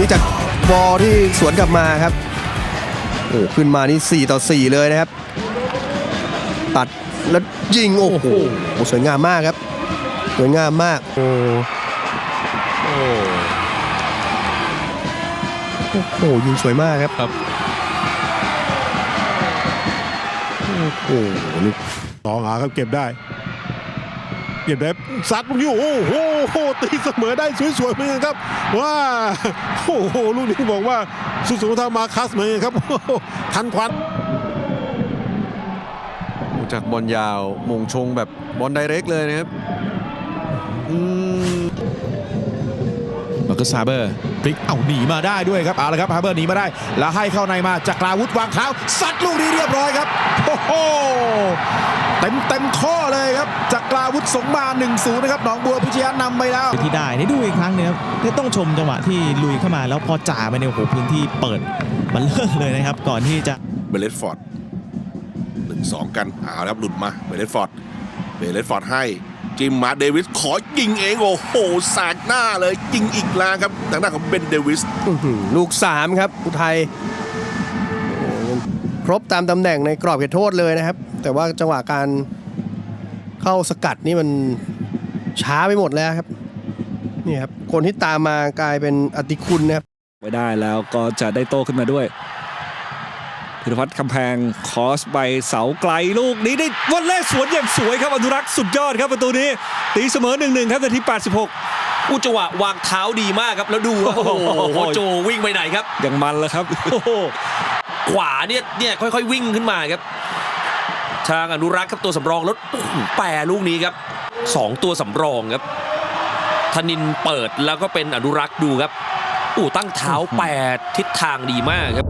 นี้จากบอลที่สวนกลับมาครับโอ้ขึ้นมานี่ 4 ต่อ 4 เลยนะครับ ตัดแล้วยิง โอ้โหสวยงามมากครับ สวยงามมากโอ้โอ้โอ้โหยิงสวยมากครับครับโอ้โหนี่สองหาครับเก็บได้ เก็บได้ซัดลูกนี้โอ้โหตีเสมอได้สวยๆเหมือนกันครับว้าโอ้โหลูกนี้บอกว่าสุสุธามาคัสเหมือนกันครับโอ้โหทันควันจากบอลยาวมงชงแบบบอลไดเรกเลยนะครับอืมมาร์คัสฮาร์เบอร์พลิกเอาหนีมาได้ด้วยครับเอาละครับฮาร์เบอร์หนีมาได้ แล้วให้เข้าในมาจากกลาวุธวางเท้าซัดลูกนี้เรียบร้อยครับโอ้โหเต็มเต็มข้อเลยครับจา กกลาวุธสงมา1นศูนย์นะครับหนองบัวพิชยานำไปแล้วที่ได้นี่ดูอีกครั้งหนึงครับนี่ต้องชมจังหวะที่ลุยเข้ามาแล้วพอจ่าไปในยโอ้โหพื้นที่เปิดมันเลิกเลยนะครับ ก่อนที่จะเบลเลตฟอร์ดหนึ่งสองกันเอาแล้วครับหลุดมาเบลเลตฟอร์ดเบลเลตฟอร์ดให้จิมมาเดวิสขอยิงเองโอ้โหแสกหน้าเลยยิงอีกแล้วครับทางด้านของเบนเดวิสอื้อหือลูก 3 ครับอุทัยโอ้ยังครบตามตำแหน่งในกรอบเขตโทษเลยนะครับ แต่ว่าจังหวะการ เข้าสกัดนี่มันช้าไปหมดแล้วครับนี่ครับคนที่ตามมากลายเป็นอติคุณนะครับไว้ได้แล้วก็จะได้โตขึ้นมาด้วยพิรพัฒน์คำแพงคอสไปเสาไกลลูกนี้ได้วันแรกสวนอย่างสวยครับอนุรักษ์สุดยอดครับประตูนี้ ตีเสมอ 1-1 ครับนาที 86อุยจังหวะวางเท้าดีมากครับ แล้วดูครับโอ้โหโฮโจวิ่งไปไหนครับอย่างมันแล้วครับโอ้โหขวาเนี่ยเนี่ยค่อยๆ วิ่งขึ้นมาครับ ทางอนุรักษ์ครับตัวสำรองแล้วโอ้โหแปรลูกนี้ครับสองตัวสำรองครับธนินเปิดแล้วก็เป็นอนุรักษ์ดูครับ อู้ตั้งเท้าแปรทิศทางดีมากครับ